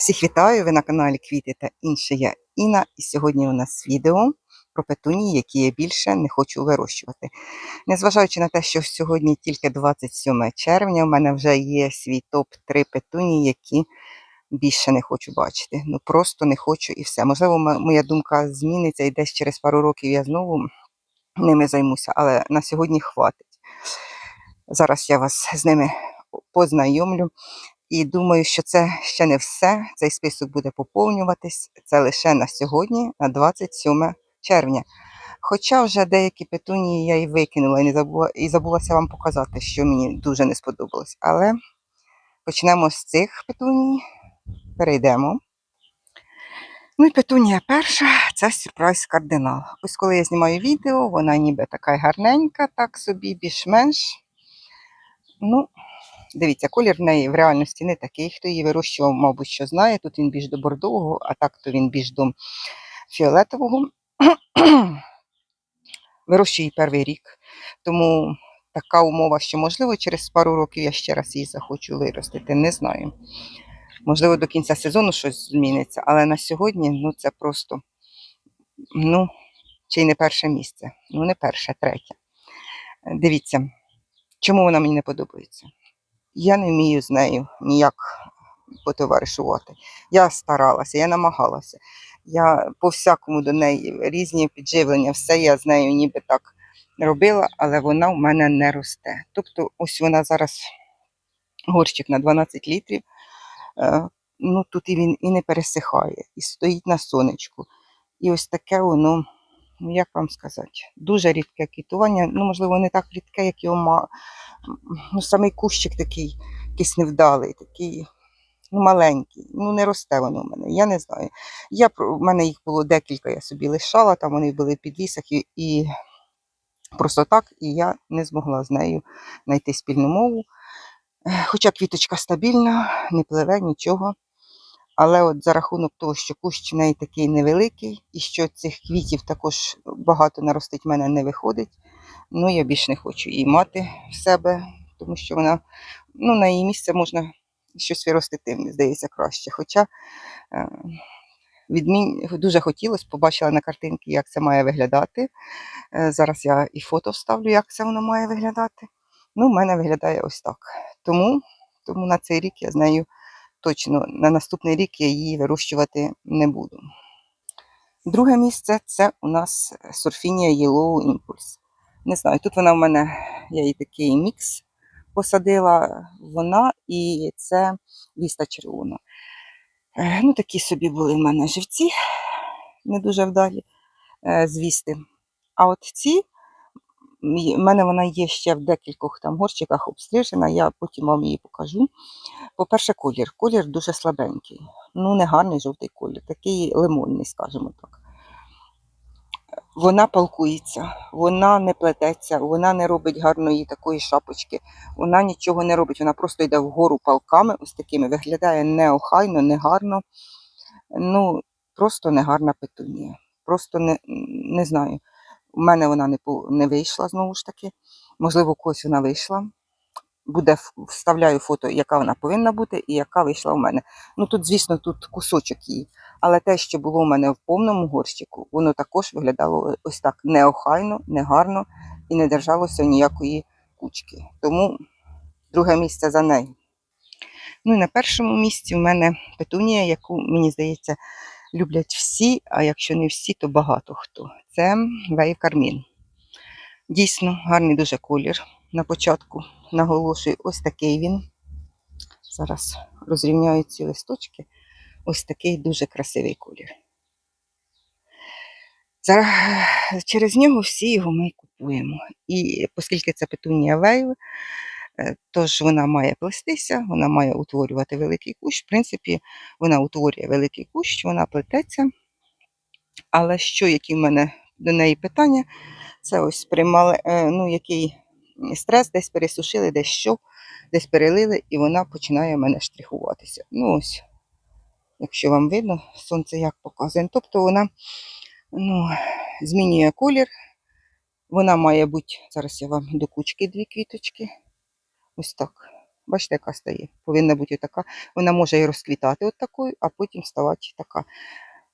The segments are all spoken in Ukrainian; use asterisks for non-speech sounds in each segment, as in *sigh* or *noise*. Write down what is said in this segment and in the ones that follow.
Всіх вітаю! Ви на каналі Квіти та інше. Я Інна. І сьогодні у нас відео про петунії, які я більше не хочу вирощувати. Незважаючи на те, що сьогодні тільки 27 червня, у мене вже є свій топ-3 петунії, які більше не хочу бачити. Ну просто не хочу і все. Можливо, моя думка зміниться і десь через пару років я знову ними займуся, але на сьогодні хватить. Зараз я вас з ними познайомлю. І думаю, що це ще не все. Цей список буде поповнюватись. Це лише на сьогодні, на 27 червня. Хоча вже деякі петунії я і викинула, і не забула, і забулася вам показати, що мені дуже не сподобалось. Але почнемо з цих петуній, перейдемо. Ну і петунія перша це сюрприз кардинал. Ось коли я знімаю відео, вона ніби така гарненька, так собі, більш-менш. Ну, Дивіться, колір в неї в реальності не такий. Хто її вирощував, мабуть, що знає. Тут він більш до бордового, а так то він більш до фіолетового. *clears throat* Вирощую її перший рік. Тому така умова, що, можливо, через пару років я ще раз її захочу виростити. Не знаю. Можливо, до кінця сезону щось зміниться, але на сьогодні ну, це просто, ну, чи й не перше місце. Ну, не перше, третє. Дивіться, чому вона мені не подобається я не вмію з нею ніяк потоваришувати. Я старалася, я намагалася. Я по всякому до неї різні підживлення, все я з нею ніби так робила, але вона в мене не росте. Тобто, ось вона зараз горщик на 12 літрів. е, Ну, тут і він і не пересихає, і стоїть на сонечку. І ось таке воно, як вам сказати, дуже рідке квітування. Ну, можливо, не так рідке, як його ма... ну, самий кущик такий, якийсь невдалий, такий ну, маленький. Ну, не росте воно в мене. Я не знаю. Я, в мене їх було декілька, я собі лишала, там вони були в підвісах і, і просто так, і я не змогла з нею знайти спільну мову. Е, Хоча квіточка стабільна, не пливе нічого. Але от за рахунок того, що кущ в неї такий невеликий, і що цих квітів також багато наростить в мене не виходить. Ну, я більш не хочу її мати в себе, тому що вона, ну, на її місце можна щось виростити, мені здається, краще. Хоча е, відмін... дуже хотілося, побачила на картинці, як це має виглядати. Е, зараз я і фото вставлю, як це воно має виглядати. Ну, в мене виглядає ось так. Тому, тому на цей рік я з нею точно на наступний рік я її вирощувати не буду. Друге місце це у нас сурфінія Yellow Impulse. Не знаю, тут вона в мене, я її такий мікс посадила, вона і це віста червона. Е, Ну, такі собі були в мене живці, не дуже вдалі е, з вісти. А от ці, в мене вона є ще в декількох там горщиках обстрижена, я потім вам її покажу. По-перше, колір. Колір дуже слабенький. Ну, не гарний жовтий колір, такий лимонний, скажімо так. Вона палкується, вона не плететься, вона не робить гарної такої шапочки, вона нічого не робить, вона просто йде вгору палками, ось такими, виглядає неохайно, негарно. Ну, просто негарна петунія. Просто не, не знаю. У мене вона не, не вийшла знову ж таки. Можливо, у когось вона вийшла. Буде вставляю фото, яка вона повинна бути, і яка вийшла у мене. Ну тут, звісно, тут кусочок її. Але те, що було у мене в повному горщику, воно також виглядало ось так неохайно, негарно і не держалося ніякої кучки. Тому друге місце за нею. Ну і на першому місці в мене петунія, яку, мені здається, люблять всі, а якщо не всі, то багато хто. Це Вейв Кармін. Дійсно, гарний дуже колір. На початку наголошую, ось такий він. Зараз розрівняю ці листочки. Ось такий дуже красивий колір. Зараз через нього всі його ми купуємо. І оскільки це петунія вейв, тож вона має плестися, вона має утворювати великий кущ. В принципі, вона утворює великий кущ, вона плететься. Але що, які в мене до неї питання, це ось приймали, е, ну, який стрес, десь пересушили, десь що, десь перелили, і вона починає в мене штрихуватися. Ну ось, якщо вам видно, сонце як показує. Тобто вона ну, змінює колір. Вона має бути, зараз я вам до кучки дві квіточки. Ось так. Бачите, яка стає. Повинна бути така. Вона може і розквітати от такою, а потім ставати така.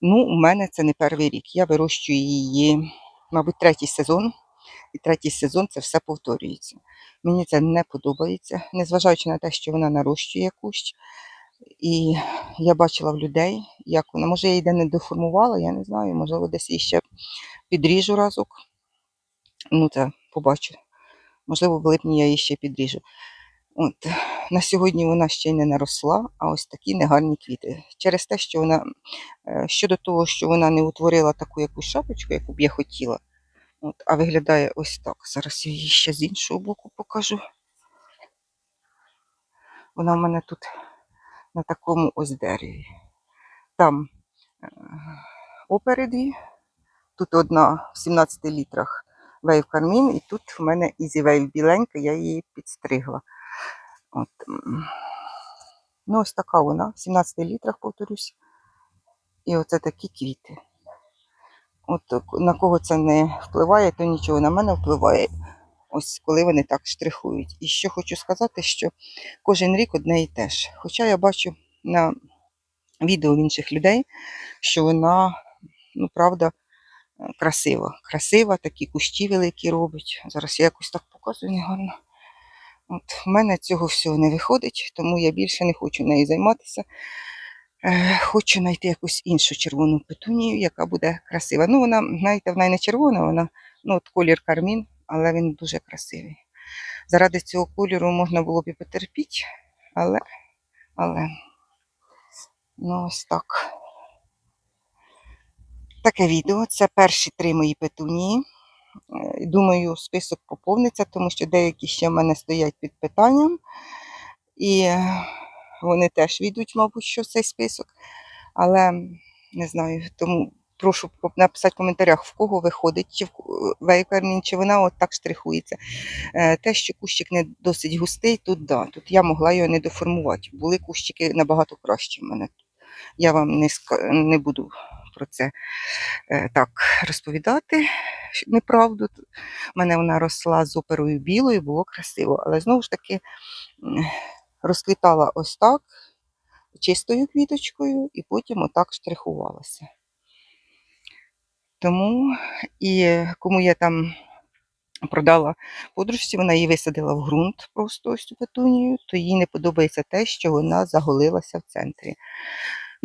Ну, у мене це не перший рік. Я вирощую її, мабуть, третій сезон. І третій сезон це все повторюється. Мені це не подобається, незважаючи на те, що вона нарощує кущ. І я бачила в людей, як вона. Може, я її де не доформувала, я не знаю, можливо, десь її ще підріжу разок. Ну, це побачу. Можливо, в липні я її ще підріжу. От. На сьогодні вона ще не наросла, а ось такі негарні квіти. Через те, що вона е, щодо того, що вона не утворила таку якусь шапочку, яку б я хотіла. От, а виглядає ось так. Зараз я її ще з іншого боку покажу. Вона в мене тут на такому ось дереві. Там е, опереді, тут одна в 17 літрах вейв кармін, і тут в мене ізі вейв біленька, я її підстригла. От. Ну, ось така вона, в 17 літрах, повторюсь. І оце такі квіти. От на кого це не впливає, то нічого на мене впливає. Ось коли вони так штрихують. І що хочу сказати, що кожен рік одне і те ж. Хоча я бачу на відео інших людей, що вона, ну, правда, красива. Красива, такі кущі великі робить. Зараз я якось так показую негарно. От, в мене цього всього не виходить, тому я більше не хочу нею займатися. Е, хочу знайти якусь іншу червону петунію, яка буде красива. Ну, вона, знаєте, вона не червона, вона ну, от колір кармін, але він дуже красивий. Заради цього кольору можна було б і потерпіти, але, але ну ось так. Таке відео. Це перші три мої петунії. Е, Думаю, список поповниться, тому що деякі ще в мене стоять під питанням. І е, вони теж війдуть, мабуть, що цей список. Але не знаю, тому прошу написати в коментарях, в кого виходить, чи в вейкермін, чи вона от так штрихується. Е, Те, що кущик не досить густий, тут да, тут я могла його не доформувати. Були кущики набагато кращі в мене. Я вам не, не буду про це е, так розповідати неправду. У мене вона росла з оперою білою, було красиво, але знову ж таки розквітала ось так, чистою квіточкою, і потім отак штрихувалася. Тому і е, кому я там продала подружці, вона її висадила в ґрунт просто ось цю петунію, то їй не подобається те, що вона заголилася в центрі.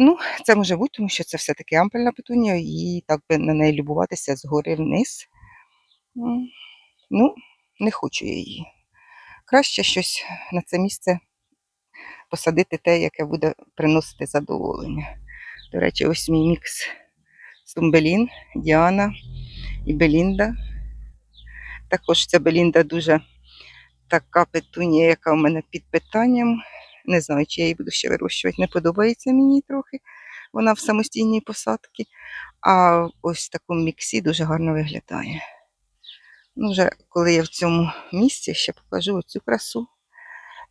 Ну, це може бути, тому що це все-таки ампельна петунія, і так би на неї любуватися згори вниз. Ну, не хочу я її. Краще щось на це місце посадити те, яке буде приносити задоволення. До речі, ось мій мікс Стумбелін, Діана і Белінда. Також ця Белінда дуже така петунія, яка у мене під питанням. Не знаю, чи я її буду ще вирощувати. Не подобається мені трохи. Вона в самостійній посадці. А ось в такому міксі дуже гарно виглядає. Ну, вже коли я в цьому місці, ще покажу оцю красу.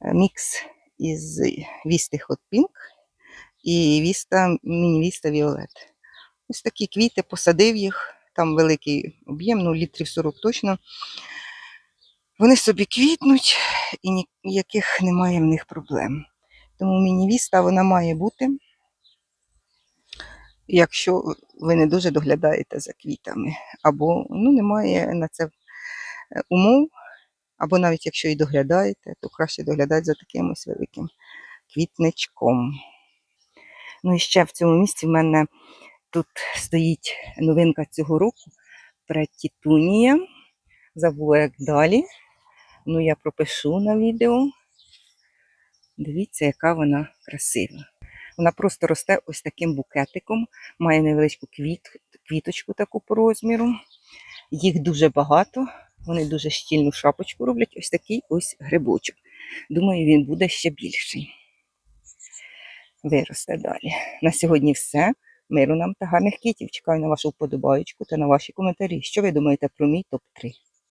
Е, Мікс із Вісти Hot Pink і Віста, міні-Віста Віолет. Ось такі квіти, посадив їх, там великий об'єм, ну літрів 40 точно. Вони собі квітнуть і ніяких немає в них проблем. Тому міні-віста вона має бути, якщо ви не дуже доглядаєте за квітами, або ну, немає на це е, умов, або навіть якщо і доглядаєте, то краще доглядати за таким ось великим квітничком. Ну і ще в цьому місці в мене тут стоїть новинка цього року Претітунія. Забула, як далі. Ну, я пропишу на відео. Дивіться, яка вона красива. Вона просто росте ось таким букетиком, має невеличку квіт, квіточку таку по розміру. Їх дуже багато, вони дуже щільну шапочку роблять, ось такий ось грибочок. Думаю, він буде ще більший. Виросте далі. На сьогодні все. Миру нам та гарних квітів. Чекаю на вашу вподобаєчку та на ваші коментарі. Що ви думаєте про мій топ-3?